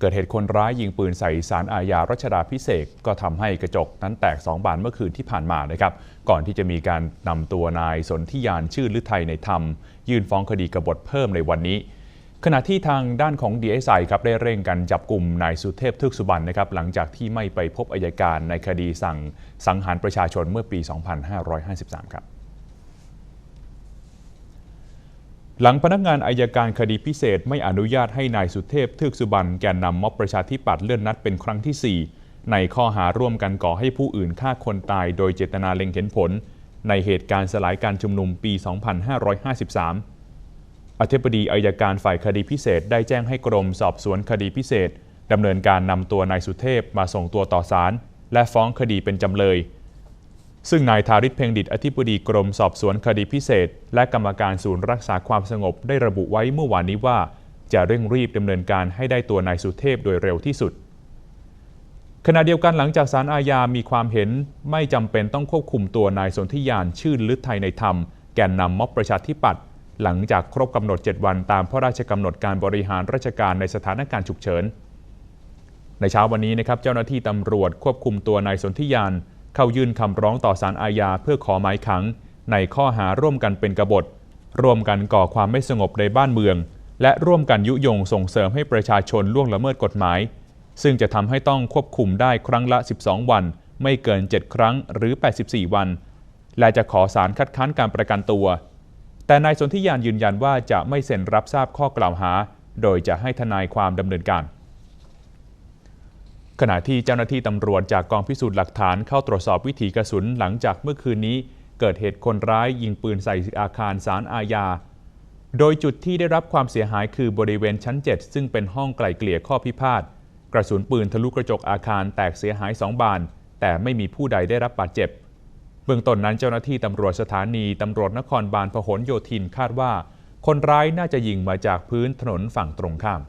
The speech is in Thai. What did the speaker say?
เกิดเหตุคนร้ายยิงปืนใส่สารอาญารัชดาพิเศษก็ทำให้กระจกนั้นแตกสองบานเมื่อคืนที่ผ่านมานะครับ ก่อนที่จะมีการนำตัวนายสนธิยานชื่อฤทัยในธรรม ยื่นฟ้องคดีกบฏเพิ่มในวันนี้ ขณะที่ทางด้านของ DSI ครับได้เร่งกันจับกลุ่มนายสุเทพทึกสุบรรณนะครับหลังจากที่ไม่ไปพบอายการในคดีสั่งสังหารประชาชนเมื่อปี 2553 ครับ หลังพนักงานอายการคดีพิเศษไม่อนุญาตให้นายสุเทพทึกสุบรรณแกนนำม็อบประชาธิปัตย์เลื่อนนัดเป็นครั้งที่ 4 ในข้อหาร่วมกันก่อให้ผู้อื่นฆ่าคนตายโดยเจตนาเล็งเห็นผล ในเหตุการณ์สลายการชุมนุมปี 2553 อธิบดีอายการฝ่ายคดีพิเศษได้แจ้งให้กรมสอบสวนคดีพิเศษดำเนินการนำตัวนายสุเทพมาส่งตัวต่อศาลและฟ้องคดีเป็นจำเลย ซึ่งนายทาริศเพ่งดิตอธิบดีกรมสอบสวนคดีพิเศษ และกรรมการศูนย์รักษาความสงบได้ระบุไว้เมื่อวานนี้ว่า จะเร่งรีบดำเนินการให้ได้ตัวนายสุเทพโดยเร็วที่สุด ขณะเดียวกันหลังจากสารอาญามีความเห็นไม่จำเป็นต้องควบคุมตัวนายสนธิยานชื่นลึกไทยในธรรม แกนนำม็อบประชาธิปัตย์หลังจากครบกำหนด 7 วันตามพระราชกำหนดการบริหารราชการในสถานการณ์ฉุกเฉิน ในเช้าวันนี้นะครับเจ้าหน้าที่ตำรวจควบคุมตัวนายสนธิยาน เข้ายื่นคำร้องต่อศาลอาญาเพื่อขอหมายขัง ในข้อหาร่วมกันเป็นกบฏ ร่วมกันก่อความไม่สงบในบ้านเมือง และร่วมกันยุยงส่งเสริมให้ประชาชนล่วงละเมิดกฎหมาย ซึ่งจะทำให้ต้องควบคุมได้ครั้งละ 12 วัน ไม่เกิน 7 ครั้งหรือ 84 วัน และจะขอศาลคัดค้านการประกันตัว แต่นายสนธิยานยืนยันว่าจะไม่เซ็นรับทราบข้อกล่าวหา โดยจะให้ทนายความดำเนินการ ขณะที่เจ้าหน้าที่ตำรวจจากกองพิสูจน์หลักฐานเข้าตรวจสอบวิถีกระสุนหลังจากเมื่อคืนนี้ เกิดเหตุคนร้ายยิงปืนใส่อาคารศาลอาญา โดยจุดที่ได้รับความเสียหายคือบริเวณชั้น 7 ซึ่งเป็นห้องไกล่เกลี่ยข้อพิพาทกระสุนปืนทะลุกระจกอาคารแตกเสียหายสองบาน แต่ไม่มีผู้ใดได้รับบาดเจ็บ เบื้องต้นนั้นเจ้าหน้าที่ตำรวจสถานีตำรวจนครบาลพหลโยธินคาดว่า คนร้ายน่าจะยิงมาจากพื้นถนนฝั่งตรงข้าม